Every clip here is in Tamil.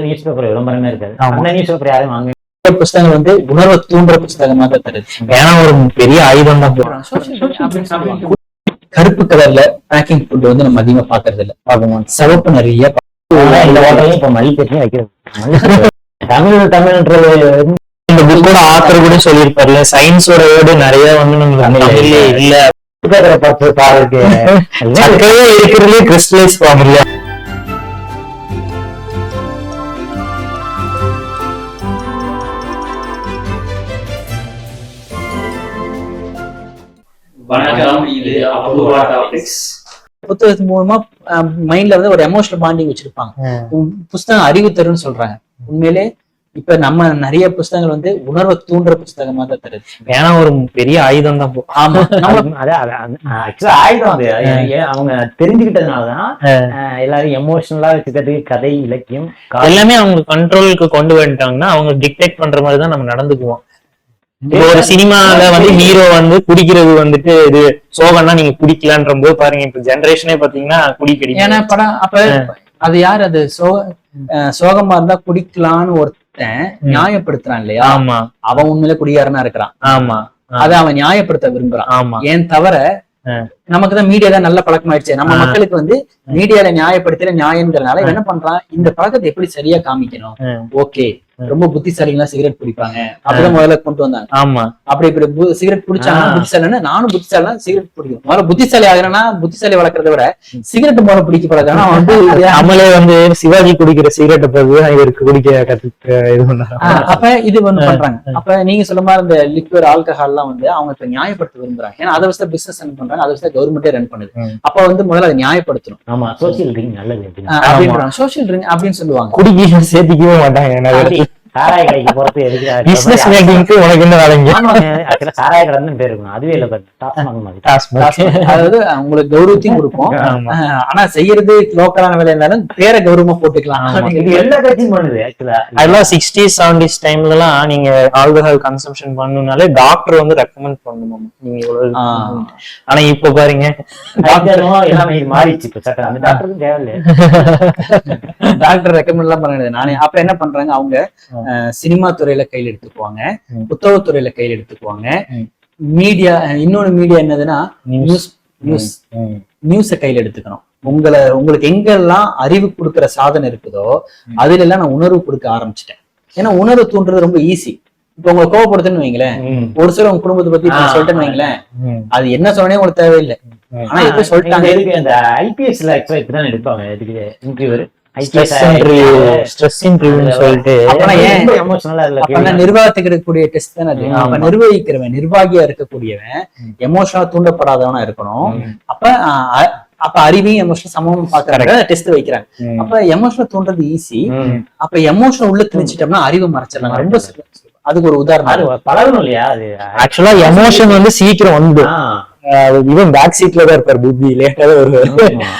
நியூஸ் பேப்பர் விளம்பரமே இருக்காது. அந்த நியூஸ் பேப்பர் யாரும் வாங்க புஸ்தகங்கள் வந்து உணர்வை தூண்டுற புஸ்தகமாக தான் தருது. ஏன்னா ஒரு பெரிய ஆயுதம் தான். கருப்பு கலர்ல பேக்கிங் ஃபுட் வந்து நம்ம அதிகமா பாக்குறது இல்ல பார்ப்போம்? சிவப்பு நிறைய இந்த ஹோட்டலையும் இப்ப மல்லிப்பட்டியும் வைக்கிறது. தமிழ் தமிழ்ன்றது இந்த புக்கோட ஆத்தர் கூட சொல்லியிருப்பார்ல சயின்ஸோட வேர்டு நிறைய வந்து நம்ம தமிழ்ல இல்ல. பேப்பரை பார்த்து பாருக்கு இருக்கிறதுலே கிறிஸ்டலைஸ் ஃபார்ம் வணக்கம். இது அபூர்வா டாபிக்ஸ் புத்தகத்து மூலமா மைண்ட்ல வந்து ஒரு எமோஷனல் பாண்டிங் வச்சிருப்பாங்க. புஸ்தகம் அறிவு தரும்னு சொல்றாங்க. உண்மையிலே இப்ப நம்ம நிறைய புஸ்தகங்கள் வந்து உணர்வை தூண்டுற புஸ்தகமா தான் தருது. ஏன்னா ஒரு பெரிய ஆயுதம் தான் ஆமா. நம்ம ஆக்சுவலா ஆயுதம் அது. அவங்க தெரிஞ்சுக்கிட்டதுனாலதான் எல்லாரும் எமோஷனலா வச்சுக்கிறதுக்கு கதை இலக்கியம் எல்லாமே அவங்க கண்ட்ரோலுக்கு கொண்டு வந்துட்டாங்கன்னா அவங்க டிக்டேட் பண்ற மாதிரி தான் நம்ம நடந்துக்குவோம். ஒரு சினிமால வந்து ஹீரோ வந்து குடிக்கிறது வந்துட்டு இது சோகம்னா நீங்க குடிக்கலான்ற போது பாருங்க இப்ப ஜெனரேஷனே பாத்தீங்கன்னா குடிக்கடி ஏன்னா படம் அப்ப அது யார் அது? சோ அஹ் சோகமா இருந்தா குடிக்கலான்னு ஒருத்தன் நியாயப்படுத்துறான் இல்லையா? ஆமா. அவன் உண்மையில குடியாரனா இருக்கிறான். ஆமா. அதை அவன் நியாயப்படுத்த விரும்புறான். ஆமா. ஏன் தவிர நமக்கு தான் மீடியா தான் நல்ல பழக்கமாயிடுச்சு. நம்ம ஆ. மக்களுக்கு வந்து மீடியால நியாயப்படுத்தல நியாயங்கிறதுனால என்ன பண்றான்? இந்த பழக்கத்தை எப்படி சரியா காமிக்கணும். ஓகே. ரொம்ப புத்திசாலிங்களா சிகரெட் பிடிப்பாங்க. அப்படிதான் முதல்ல கொண்டு வந்தாங்க. ஆமா. அப்படி இப்படி சிகரெட் பிடிச்சாங்க ஆ. புத்திசாலின்னா நானும் புத்திசாலினா சிகரெட் பிடிக்கும். முதல்ல புத்திசாலி ஆகிறேன்னா புத்திசாலி வளர்க்கறத விட சிகரெட் முதல்ல பிடிக்க பழக்கம் அவன் வந்து அமலே வந்து சிவாஜி குடிக்கிற சிகரெட்டை தான் இவருக்கு குடிக்க கத்து இது அப்ப இது ஒண்ணு பண்றாங்க. அப்ப நீங்க சொல்ல மாதிரி இந்த லிக்விட் ஆல்கஹால் எல்லாம் வந்து அவங்க இப்ப நியாயப்படுத்த விரும்புறாங்க. ஏன்னா அதை வச்சு பிசினஸ் ரன் பண்றாங்க? அதை வச்சு கவர்மெண்டே ரன் பண்ணுது. அப்ப வந்து முதல்ல அதை நியாயப்படுத்தணும். ஆமா சோசியல் ட்ரிங்க் நல்லது அப்படின்னு. சோசியல் சொல்லுவாங்க. குடிக்க சேர்த்திக்கவே மாட்டாங்க. சாராய கடைக்கு போறது எதுக்கு பிசினஸ் மேக்கிங்க்கு உனக்கு என்ன வேலைங்க? ஆக்சுவலா சாராய கடைன்னு பேர் இருக்கணும் அதுவே இல்ல டாஸ்மாக் அதாவது உங்களுக்கு கௌரவத்தையும். ஆ, ஆனா செய்யறது லோக்கலான வேலை இருந்தாலும் பேரை கௌரவமா போட்டுக்கலாம். இது எல்லா கட்சியும் பண்ணுது ஆக்சுவலா அதெல்லாம் சிக்ஸ்டீஸ் செவன்டிஸ் டைம்ல எல்லாம் நீங்க ஆல்கஹால் கன்சம்ஷன் பண்ணணும்னாலே டாக்டர் வந்து ரெக்கமெண்ட் பண்ணணும்? நீங்க இவ்வளவு. ஆனா இப்ப பாருங்க. எல்லாமே இது மாறிடுச்சு இப்ப சட்டம் அந்த டாக்டருக்கும் தேவையில்லை. டாக்டர் ரெக்கமெண்ட் எல்லாம் பண்ண நானே அப்ப என்ன பண்றாங்க அவங்க? சினிமா துறையில கையில் எடுத்துக்குவாங்க. புத்தகத்துறையில கையில் எடுத்துக்குவாங்க. மீடியா இன்னொன்னு மீடியா என்னதுன்னா நியூஸ் நியூஸ். நியூஸை கையில் எடுத்துக்கணும். உங்களை உங்களுக்கு எங்கெல்லாம் அறிவு கொடுக்கிற சாதனம் இருக்குதோ அதுல எல்லாம் நான் உணர்வு கொடுக்க ஆரம்பிச்சிட்டேன். ஏன்னா உணர்வு தூண்டுறது ரொம்ப ஈஸி இப்ப உங்களை கோவப்படுத்துன்னு வைங்களேன். ஒரு சில உங்க குடும்பத்தை பத்தி இப்ப சொல்லிட்டேன்னு வைங்களேன். அது என்ன சொன்னே உங்களுக்கு தேவையில்லை. ஆனா எப்படி சொல்லிட்டாங்க ஐபிஎஸ்ல ஆக்சுவலா இப்படிதான் எடுப்பாங்க இன்டர்வியூ நிர்வாகத்துக்கு இருக்கக்கூடிய டெஸ்ட் தானே அது. ம், அப்ப ஆமா. நிர்வகிக்கிறவன் நிர்வாகியா இருக்கக்கூடியவன் எமோஷனலா தூண்டப்படாதவனா இருக்கணும். அப்ப அஹ், அ- அப்ப அறிவையும் எமோஷனல் சமமும் பாக்குறாங்க டெஸ்ட் வைக்கிறாங்க. அப்ப எமோஷனல் தூண்டுறது ஈஸி. அப்ப எமோஷனல் உள்ள திணிச்சிட்டோம்னா அறிவை மறைச்சிடலாம். ரொம்ப. அதுக்கு ஒரு உதாரணம். பழகணும் இல்லையா? அது ஆக்சுவலா எமோஷன் வந்து சீக்கிரம் வந்து ஆ, இவன் பேக் சீட்ல தான் இருப்பார் புத்தி லேட்டா தான் வருவாரு.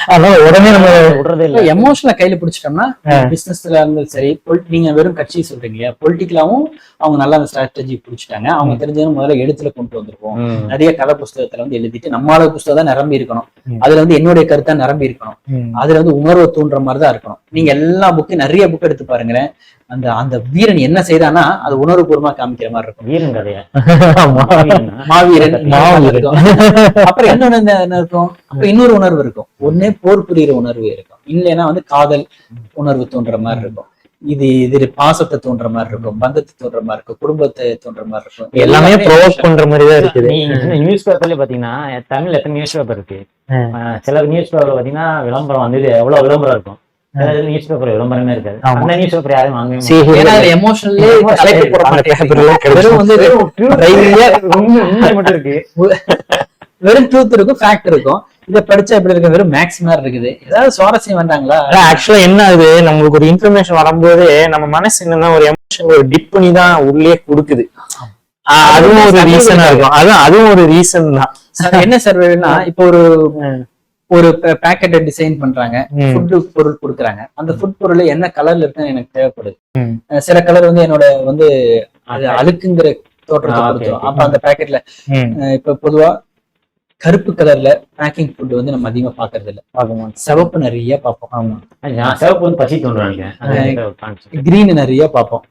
அதனால உடனே நம்ம விடுறதே இல்ல. எமோஷனலை கையில பிடிச்சிட்டோம்னா பிசினஸ்ல இருந்தாலும் சரி நீங்க வெறும் கட்சி சொல்றீங்க இல்லையா? பொலிட்டிக்கலாவும் அவங்க நல்லா அந்த ஸ்ட்ராட்டஜி பிடிச்சிட்டாங்க. அவங்க தெரிஞ்சது முதல்ல எழுத்துல கொண்டு வந்திருப்போம். ம். நிறைய கலை புஸ்தகத்துல வந்து எழுதிட்டு நம்மளோட புஸ்தகம் தான் நிரம்பி இருக்கணும். அதுல வந்து என்னுடைய கருத்தா நிரம்பி இருக்கணும். அதுல வந்து உணர்வை தூண்டுற மாதிரி தான் இருக்கணும். நீங்க எல்லா புக்கு நிறைய புக் எடுத்து பாருங்களேன். அந்த அந்த வீரன் என்ன செய்தானா அது உணர்வுபூர்வமா காமிக்கிற மாதிரி இருக்கும். வீரன் கதையா? ஆமா. மாவீரன். மாவீரன். இருக்கும். அப்புறம் இன்னொன்னு என்ன என்ன இருக்கும்? அப்ப இன்னொரு உணர்வு இருக்கும். ஒண்ணே போர் புரியுற உணர்வு இருக்கும். இல்லைன்னா வந்து காதல் உணர்வு தோன்ற மாதிரி இருக்கும். இது இது பாசத்தை தோன்ற மாதிரி இருக்கும் பந்தத்தை தோன்ற மாதிரி இருக்கும் குடும்பத்தை தோன்ற மாதிரி இருக்கும். எல்லாமே ப்ரோவோக் பண்ற மாதிரி தான் இருக்குது. நீ நியூஸ் பேப்பர்ல பாத்தீங்கன்னா தமிழ்ல எத்தனை நியூஸ் பேப்பர் இருக்கு சில நியூஸ் பேப்பர்ல பாத்தீங்கன்னா விளம்பரம் வந்து எவ்வளவு விளம்பரம் இருக்கும்? நியூஸ் பேப்பர் விளம்பரமே இருக்காது. அந்த நியூஸ் பேப்பர் யாரும் அதுல எமோஷனலே வந்து மட்டும் இருக்கு. வெறும் ட்ரூத் இருக்கும் ஃபேக்ட் இருக்கும். இதை படிச்சா எப்படி இருக்கு? வெறும் மேக்ஸ் மாதிரி இருக்குது. ஏதாவது சுவாரஸ்யம் வேண்டாங்களா? ஆக்சுவலா என்ன ஆகுது? நம்மளுக்கு ஒரு இன்ஃபர்மேஷன் வரும்போது நம்ம மனசு என்னன்னா ஒரு எமோஷன் ஒரு டிப் பண்ணி தான் உள்ளே கொடுக்குது. அதுவும் ஒரு ரீசனா இருக்கும். அதான் அதுவும் ஒரு ரீசன் தான். சார் என்ன சர்வேனா இப்போ ஒரு ஒரு பேக்கெட்டை டிசைன் பண்றாங்க. ம். ஃபுட் பொருள் கொடுக்குறாங்க. அந்த ஃபுட் பொருள் என்ன கலர்ல இருக்குன்னு எனக்கு தேவைப்படுது. சில கலர் வந்து என்னோட வந்து அது அழுக்குங்கிற தோற்றத்தை கொடுத்துரும். அப்ப அந்த பேக்கெட்ல. இப்ப பொதுவா கருப்பு கலர்ல பேக்கிங் ஃபுட் வந்து நம்ம அதிகமா பாக்குறது இல்ல சிவப்பு நிறைய பார்ப்போம் ஆமா. சிவப்பு வந்து பசி தோன்று நினைக்கிறேன். அது எனக்கு ஒரு concept. கிரீன் நிறைய பார்ப்போம்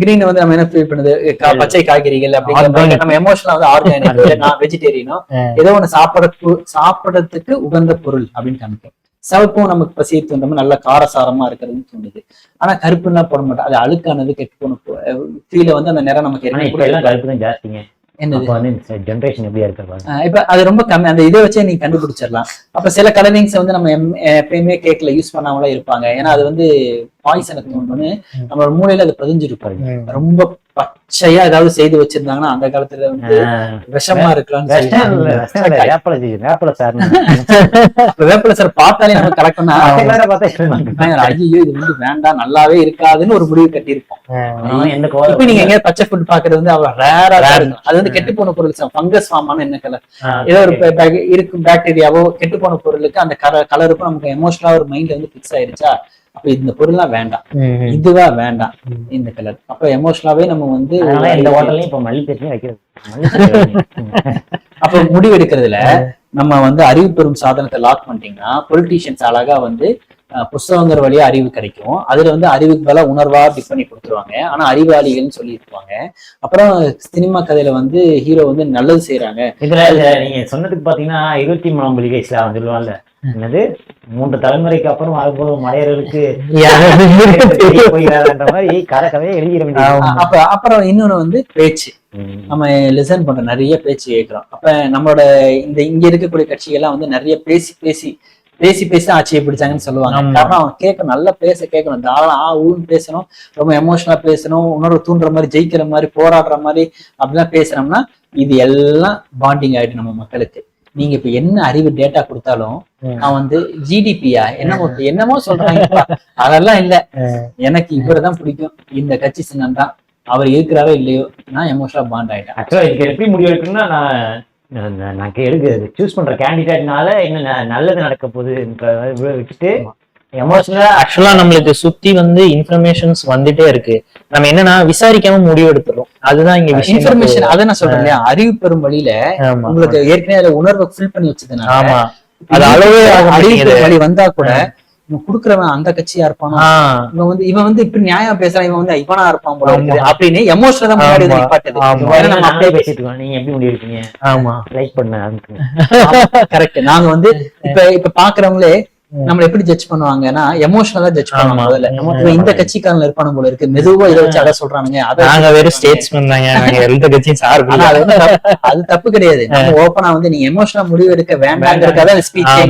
கிரீன் வந்து நம்ம என்ன ஃபீல் பண்ணுது? பச்சை காய்கறிகள் அப்படிங்கிற நம்ம எமோஷனலா வந்து ஆர்கானிக் நான் வெஜிடேரியனோ ஏதோ ஒண்ணு சாப்பிட சாப்பிடறதுக்கு உகந்த பொருள் அப்படின்னு காமிக்கும் சிவப்பும் நமக்கு பசியை தூண்டும் நல்ல காரசாரமா இருக்கிறதுன்னு தோணுது. ஆனா கருப்புலாம் போட மாட்டோம். அது அழுக்கானது கெட்டு போன ஃபீல வந்து அந்த நிறம் நமக்கு கருப்பு தான் ஜாஸ்திங்க. என்னது? வந்து ஜென்ரேஷன் எப்படியா இருக்கிறது ஆஹ் இப்ப அது ரொம்ப கம்மி. அந்த இதை வச்சே நீங்க கண்டுபிடிச்சிடலாம். அப்ப சில கலரிங்ஸ் வந்து நம்ம எப்பயுமே கேக்ல யூஸ் பண்ணாமலாம் இருப்பாங்க. ஏன்னா அது வந்து பாய்சனை தோணுன்னு நம்மளோட மூளையில அது பதிஞ்சிருப்பாரு ரொம்ப பச்சையா ஏதாவது செய்து வச்சிருந்தாங்கன்னா அந்த காலத்துல வந்து விஷமா இருக்கலாம்னு வேப்பல வேப்பல சார். வேப்பில சார் பார்த்தாலே நம்ம கலக்கணும்னா ஐயோ இது வந்து வேண்டாம் நல்லாவே இருக்காதுன்னு ஒரு முடிவு கட்டியிருப்போம். இப்ப நீங்க எங்க பச்சை ஃபுட் பாக்குறது வந்து அவ்வளவு ரேரா இருக்கும். அது வந்து கெட்டு போன பொருள் ஃபங்கஸ் ஃபார்மான என்ன கலர் ஏதோ ஒரு இருக்கும் பாக்டீரியாவோ கெட்டு போன பொருளுக்கு அந்த கலர் கலருக்கும் நமக்கு எமோஷனலா ஒரு மைண்ட்ல வந்து பிக்ஸ் ஆயிருச்சா? அப்ப இந்த பொருள்லாம் வேண்டாம். இதுவா வேண்டாம். இந்த கலர் அப்ப எமோஷனலாவே நம்ம வந்து அதனால இந்த ஹோட்டல்லையும் இப்ப மல்லி பேசி வைக்கிறது. அப்ப முடிவு எடுக்கிறதுல நம்ம வந்து அறிவு பெறும் சாதனத்தை லாக் பண்ணிட்டீங்கன்னா பொலிட்டீஷியன்ஸ் அழகா வந்து புஸ்தகங்கிற வழியா அறிவு கிடைக்கும். அதுல வந்து அறிவுக்கு பதிலா உணர்வா டிப் பண்ணி கொடுத்துருவாங்க. ஆனா அறிவாளிகள்னு சொல்லியிருப்பாங்க. அப்புறம் சினிமா கதையில வந்து ஹீரோ வந்து நல்லது செய்யறாங்க இதுல நீங்க சொன்னதுக்கு பாத்தீங்கன்னா இருபத்தி மூணாம் புலிகை இஸ்லாம் சொல்லுவாங்கல்ல என்னது? மூன்று தலைமுறைக்கு அப்புறம் வரப்போகும் மலையர்களுக்கு போகிறாருன்ற மாதிரி கதை கதையை எழுதிட அப்ப அப்புறம் இன்னொன்னு வந்து பேச்சு. நம்ம லிசன் பண்ற நிறைய பேச்சு கேட்கிறோம். அப்ப நம்மளோட இந்த இங்க இருக்கக்கூடிய கட்சிகள்லாம் வந்து நிறைய பேசி பேசி பேசி பேசி ஆட்சியை பிடிச்சாங்கன்னு சொல்லுவாங்க. காரணம் அவன் கேட்கணும் நல்லா பேச கேட்கணும். தாராளம் ஆ ஊன்னு பேசணும். ரொம்ப எமோஷனலா பேசணும். உணர்வு தூண்டுற மாதிரி ஜெயிக்கிற மாதிரி போராடுற மாதிரி அப்படிலாம் பேசுனோம்னா இது எல்லாம் பாண்டிங் ஆயிடும் நம்ம மக்களுக்கு. நீங்க இப்ப என்ன அறிவு டேட்டா கொடுத்தாலும் அவன் வந்து ஜிடிபியா என்னமோ என்னமோ சொல்றாங்க. அதெல்லாம் இல்ல. எனக்கு இவரை பிடிக்கும். இந்த கட்சி சின்னம் தான் அவர் இருக்கிறாரோ இல்லையோ நான் எமோஷனலா பாண்ட் ஆயிட்டேன். ஆக்சுவலா இதுக்கு எப்படி முடிவு எடுக்கணும்னா நான் நான் எடுக்க சூஸ் பண்ற கேண்டிடேட்னால என்ன நல்லது நடக்க போகுதுன்ற விட்டுட்டு எமோஷனலா ஆக்சுவலா நம்மளுக்கு சுத்தி வந்து இன்ஃபர்மேஷன்ஸ் வந்துட்டே இருக்கு. நம்ம என்னன்னா விசாரிக்காம முடிவு எடுத்துறோம். அதுதான் இங்க விஷயம். இன்ஃபர்மேஷன் அதை நான் சொல்றேன் இல்லையா? அறிவு பெறும் வழியில உங்களுக்கு ஏற்கனவே அதுல உணர்வை ஃபில் பண்ணி வச்சதுனால ஆமா. அது அளவே அறிவு வழி வந்தா கூட இவன் குடுக்குறவன் அந்த கட்சியா இருப்பானோ? இவன் வந்து இவன் வந்து இப்படி நியாயம் பேசுறான் இவன் வந்து இவனா இருப்பான் போல. அப்படின்னு எமோஷனல் தான் முன்னாடி. நிப்பாட்டுது நம்ம அப்படியே பேசிட்டு இருக்கோம் நீங்க எப்படி முடிவு எடுப்பீங்க ஆமா. லைக் பண்ண கரெக்ட் நாங்க வந்து இப்ப இப்ப பாக்குறவங்களே நம்மள எப்படி ஜட்ஜ் பண்ணுவாங்கன்னா எமோஷனலா ஜட்ஜ் பண்ணுவாங்க. முதல்ல. இந்த கட்சிக்காரங்க இருப்பானு போல இருக்கு. மெதுவா இதை வச்சு அதை சொல்றானுங்க. அதை நாங்க வெறும் ஸ்டேட்ஸ்மேன் தாங்க. நாங்க எந்த கட்சியும் சார்பு அது தப்பு- கிடையாது. நம்ம ஓப்பனா வந்து நீங்க எமோஷனலா முடிவு எடுக்க வேண்டாங்கிறதுக்காக ஸ்பீச்.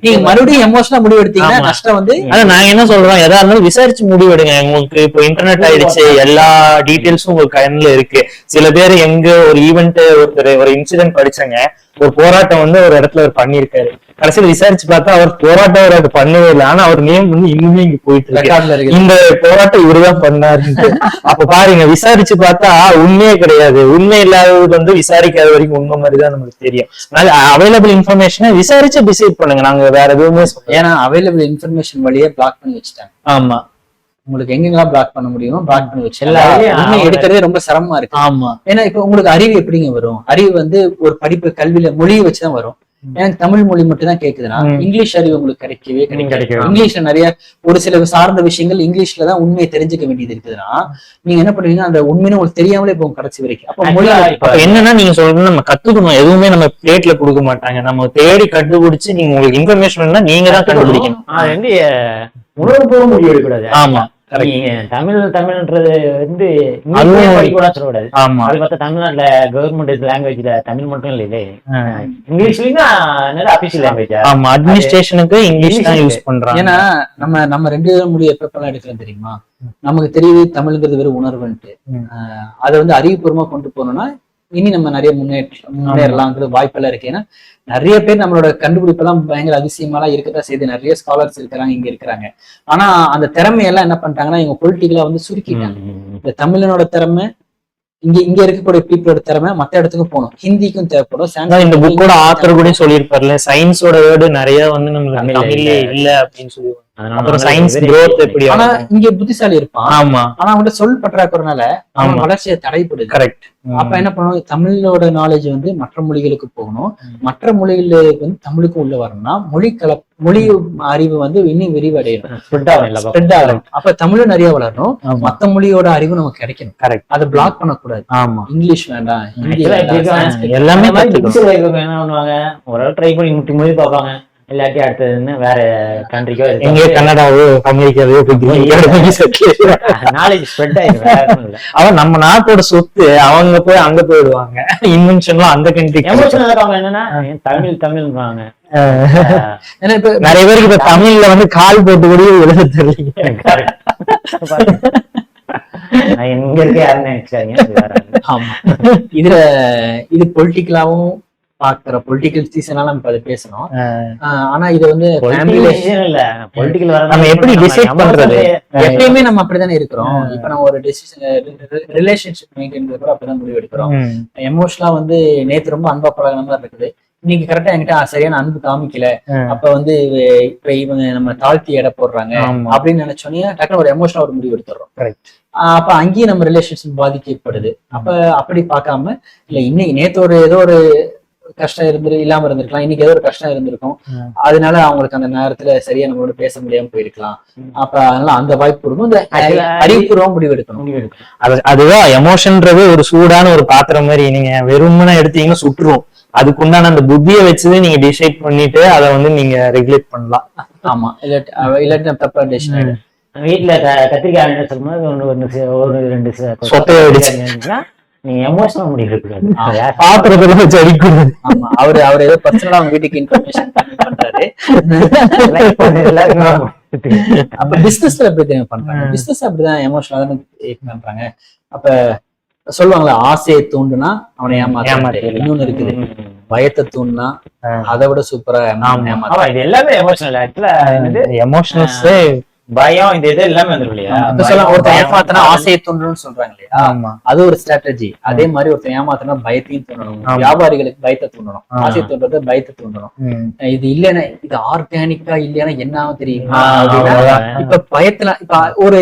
நீங்க மறுபடியும் எமோஷனலா முடிவு எடுத்தீங்கன்னா. நஷ்டம் வந்து ஆனா நாங்க என்ன சொல்றோம்? எதா இருந்தாலும் விசாரிச்சு முடிவெடுங்க. உங்களுக்கு இப்போ இன்டர்நெட் ஆயிடுச்சு. எல்லா டீடைல்ஸும் உங்களுக்கு கண்ணுல இருக்கு. சில பேர் எங்க ஒரு ஈவெண்ட் ஒருத்தர் ஒரு இன்சிடென்ட் படிச்சாங்க. ஒரு போராட்டம் வந்து ஒரு இடத்துல பண்ணிருக்காரு கடைசியில் விசாரிச்சு பார்த்தா அவர் போராட்டம் அவர் அது பண்ணவே இல்லை. ஆனா அவர் நேம் வந்து இன்னுமே இங்க போயிட்டு இருக்கு. இந்த போராட்டம் இவருதான் பண்ணாரு அப்ப பாருங்க விசாரிச்சு பார்த்தா உண்மையே கிடையாது. உண்மை இல்லாதது வந்து விசாரிக்காத வரைக்கும் உண்மை மாதிரிதான் நமக்கு தெரியும். அவைலபிள் இன்ஃபர்மேஷனை விசாரிச்சு டிசைட் பண்ணுங்க. நாங்க வேற எதுவுமே ஏன்னா அவைலபிள் இன்ஃபர்மேஷன் வழியே பிளாக் பண்ணி வச்சுட்டாங்க. ஆமா. உங்களுக்கு எங்கெங்கெல்லாம் பிளாக் பண்ண முடியுமோ பிளாக் பண்ணி வச்சு. எல்லா இதுலயும் உண்மை அவங்க- எடுக்கிறதே ரொம்ப சிரமமா இருக்கு. ஆமா. ஏன்னா இப்ப உங்களுக்கு அறிவு எப்படிங்க வரும்? அறிவு வந்து ஒரு படிப்பு கல்வியில மொழியை வச்சுதான் வரும். எனக்கு தமிழ் மொழி மட்டும் தான் கேக்குதுன்னா. இங்கிலீஷ் அறிவு உங்களுக்கு கிடைக்கவே கிடைக்காது. கிடைக்கவே இங்கிலீஷ்ல நிறைய ஒரு சில சார்ந்த விஷயங்கள் இங்கிலீஷ்ல தான் உண்மையை தெரிஞ்சுக்க வேண்டியது இருக்குதுன்னா நீங்க என்ன பண்ணுவீங்க அந்த உண்மைன்னு உங்களுக்கு தெரியாமலே போகும் கடைசி வரைக்கும். அப்ப மொழி இப்ப என்னன்னா நீங்க சொல்றது நம்ம கத்துக்கணும். எதுவுமே நம்ம பிளேட்ல கொடுக்க மாட்டாங்க. நம்ம தேடி கண்டுபிடிச்சு நீங்க உங்களுக்கு இன்ஃபர்மேஷன் நீங்க தான் கண்டுபிடிக்கணும். உணர்வுபூர்வம் முடிவு ஆமா. தமிழ் தமிழ்ன்றது வந்து சொல்லக்கூடாது. ஆமா. அது பார்த்தா தமிழ்நாட்டுல கவர்மெண்ட் லாங்குவேஜ்ல தமிழ் மட்டும் இல்லையே. இங்கிலீஷ்லயும் அபிஷியல் லாங்குவேஜ் ஆமா அட்மினிஸ்ட்ரேஷனுக்கு இங்கிலீஷ் தான் யூஸ் பண்றாங்க. ஏன்னா நம்ம நம்ம ரெண்டு பேரும் மொழி எப்பப்பெல்லாம் எடுக்கிறோம் தெரியுமா? நமக்கு தெரியுது தமிழ்ங்கிறது வெறும் உணர்வுன்ட்டு. அதை வந்து அறிவுபூர்வமா கொண்டு போனோம்னா இனி நம்ம நிறைய முன்னேற்ற முன்னேறலாங்கிறது வாய்ப்பெல்லாம் இருக்கு. ஏன்னா நிறைய பேர் நம்மளோட கண்டுபிடிப்பெல்லாம் பயங்கர அதிசயமாலாம் இருக்கதான் செய்து நிறைய ஸ்காலர்ஸ் இருக்கிறாங்க இங்க இருக்கிறாங்க. ஆனா அந்த திறமையெல்லாம் என்ன பண்ணிட்டாங்கன்னா இவங்க பொலிட்டிக்கலா வந்து சுருக்கிட்டாங்க. இந்த தமிழனோட திறமை இங்க இங்க இருக்கக்கூடிய பீப்புளோட திறமை மத்த இடத்துக்கு போகணும். ஹிந்திக்கும் தேவைப்படும் இந்த புக்கோட ஆத்தர் கூட சொல்லியிருப்பார்ல சயின்ஸோட வேர்டு நிறைய வந்து நம்மளுக்கு தமிழ்ல இல்ல. அப்படின்னு சொல்லுவாங்க அதனால அப்புறம் நாங்களே சயின்ஸ் very growth எப்படி ஆனா ஆகும்? இங்க புத்திசாலி இருப்பான். ஆமா. ஆனா சொல் பற்றாக்குறனால அவன். வளர்ச்சியை தடைப்படுது கரெக்ட் அப்ப என்ன பண்ணுவோம் தமிழோட நாலேஜ் வந்து மற்ற மொழிகளுக்கு போகணும். மற்ற மொழிகளுக்கு வந்து தமிழுக்கு உள்ள வரணும்னா மொழி கல மொழி அறிவு வந்து இன்னும் விரிவடையணும். அப்ப தமிழும் நிறைய வளரணும். மத்த மொழியோட அறிவு நமக்கு கிடைக்கணும். கரெக்ட் அதை பிளாக் பண்ணக்கூடாது. ஆமா. இங்கிலீஷ் வேண்டாம் எல்லாமே ஒரு ட்ரை பண்ணி முட்டி மொழி பார்ப்பாங்க. இல்லாட்டி அடுத்ததுன்னு வேற கண்ட்ரிக்கோ எங்கேயோ கன்னடாவோ அமெரிக்காவோ நாலேஜ் ஸ்ப்ரெட் ஆயிடும் அவன் நம்ம நாட்டோட சொத்து அவங்க போய் அங்க போயிடுவாங்க. இன்வென்ஷன்லாம் அந்த இருக்கவங்க என்னன்னா தமிழ் தமிழ்ன்றாங்க ஏன்னா இப்ப நிறைய பேருக்கு இப்ப தமிழ்ல வந்து கால் போட்டு கூட எழுத தெரியல நான் எங்க இருக்க யாருன்னு இதுல இது பொலிட்டிக்கலாவும் பாக்குற பொலிட்டிக்கல் சீசனால நம்ம அதை பேசணும். ஆனா இது வந்து இல்ல பொலிட்டிக்கல் நம்ம எப்படி decide பண்றது? எப்பயுமே நம்ம அப்படித்தானே இருக்கிறோம். இப்ப நம்ம ஒரு டெசிஷன் ரிலேஷன்ஷிப் மெயின்டைன் கூட அப்படிதான் முடிவு எடுக்கிறோம். எமோஷனலா வந்து நேத்து ரொம்ப அன்பா பழகின மாதிரி இருக்குது. இன்னைக்கு கரெக்டா என்கிட்ட சரியான அன்பு காமிக்கல. அப்ப வந்து இப்ப இவங்க நம்ம தாழ்த்தி எடை போடுறாங்க. அப்படின்னு நினைச்சோன்னே டக்குனு ஒரு எமோஷனல் ஒரு முடிவு. ஆஹ் அப்ப அங்கேயும் நம்ம ரிலேஷன்ஷிப் பாதிக்கப்படுது. அப்ப அப்படி பார்க்காம இல்ல இன்னைக்கு நேத்து ஒரு ஏதோ ஒரு கஷ்டம் இருந்து இல்லாம இருந்திருக்கலாம். இன்னைக்கு ஏதோ ஒரு கஷ்டம் இருந்திருக்கும். அதனால அவங்களுக்கு அந்த நேரத்துல சரியா நம்மளோட பேச முடியாம போயிருக்கலாம். அப்ப அதனால அந்த வாய்ப்பு கொடுக்கும் இந்த அறிவுபூர்வம் முடிவு எடுக்கணும். முடிவு எடுக்கணும். அது அதுதான் எமோஷன்ன்றது ஒரு சூடான ஒரு பாத்திரம் மாதிரி நீங்க வெறுமனே எடுத்தீங்கன்னா சுட்டுரும். அதுக்குண்டான அந்த புத்தியை வச்சு நீங்க டிசைட் பண்ணிட்டு அதை வந்து நீங்க ரெகுலேட் பண்ணலாம். ஆமா. இல்லாட்டி இல்லாட்டி தப்பா ஆயிடும். வீட்டுல கத்திரிக்காய் சொல்லும்போது சி- ஒரு ரெண்டு சொத்தையை நீங்க எமோஷனல் முடிவு யார்? பாத்திரத்துல வச்சு ஆமா அவரு அவர் ஏதோ பர்சனலா அவங்க வீட்டுக்கு இன்ஃபர்மேஷன் பண்றாரு. அப்ப பிசினஸ்ல எப்படி பண்றாங்க? பிசினஸ் அப்படிதான் எமோஷனலா தானே பண்றாங்க. அப்ப சொல்லுவாங்களா ஆசையை தூண்டுனா அவனை ஏமாத்த. இன்னொன்னு இருக்குது. பயத்தை தூண்டுனா. அதை விட சூப்பரா. ஏமாத்த எல்லாமே எமோஷனல் எமோஷனல்ஸ் பயம் இந்த இது எல்லாமே வந்துடும் இல்லையா? ஒருத்தன் ஏமாத்தினா ஆசையை தூண்டணும்னு சொல்றாங்க இல்லையா? ஆமா. அது ஒரு ஸ்ட்ராட்டஜி அதே மாதிரி ஒருத்தன் ஏமாத்தினா பயத்தையும் தூண்டணும். வியாபாரிகளுக்கு பயத்தை தூண்டணும். ஆ. ஆசையை தூண்டுறது பயத்தை தூண்டணும். இது இல்லைன்னா இது ஆர்கானிக்கா இல்லைன்னா என்ன ஆகும் தெரியுமா. இப்ப பயத்துல இப்ப ஒரு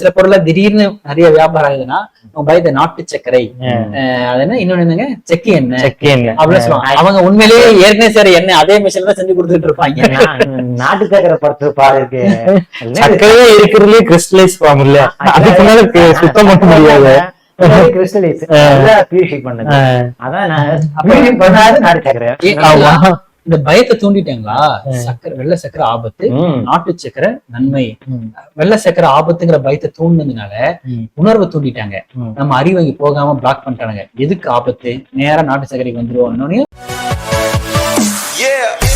சில பொருள்ல திடீர்னு நிறைய வியாபாரம் ஆகுதுன்னா பயத்தை நாட்டு சர்க்கரை. அது என்ன? இன்னொன்னு என்னங்க? செக்கு எண்ணெய். செகண்ட் அப்படின்னு சொல்லுவாங்க. அவங்க உண்மையிலேயே ஏற்கனவே சரி எண்ணெய் அதே மிஷின்ல தான் செஞ்சு கொடுத்துட்டு இருப்பாங்க. நாட்டு சக்கரை படுத்து பாரு இருக்கு. சர்க்கரையே இருக்கிறதுலே கிறிஸ்டலைஸ் ஃபார்ம் இல்ல அதுக்கு மேல சுத்தம் பண்ண முடியாது. Crystallize purify. அதான் நான் பண்ணாது. இந்த பயத்தை தூண்டிட்டாங்களா? சக்கரை வெள்ளை சக்கரை ஆபத்து. நாட்டு சக்கரை நன்மை. வெள்ளை சக்கரை ஆபத்துங்கிற பயத்தை தூண்டினதுனால. உணர்வை தூண்டிட்டாங்க. நம்ம அறிவு இங்க போகாம பிளாக் பண்ணிட்டானுங்க. எதுக்கு ஆபத்து? நேரா நாட்டு சக்கரைக்கு வந்துருவோம். Yeah.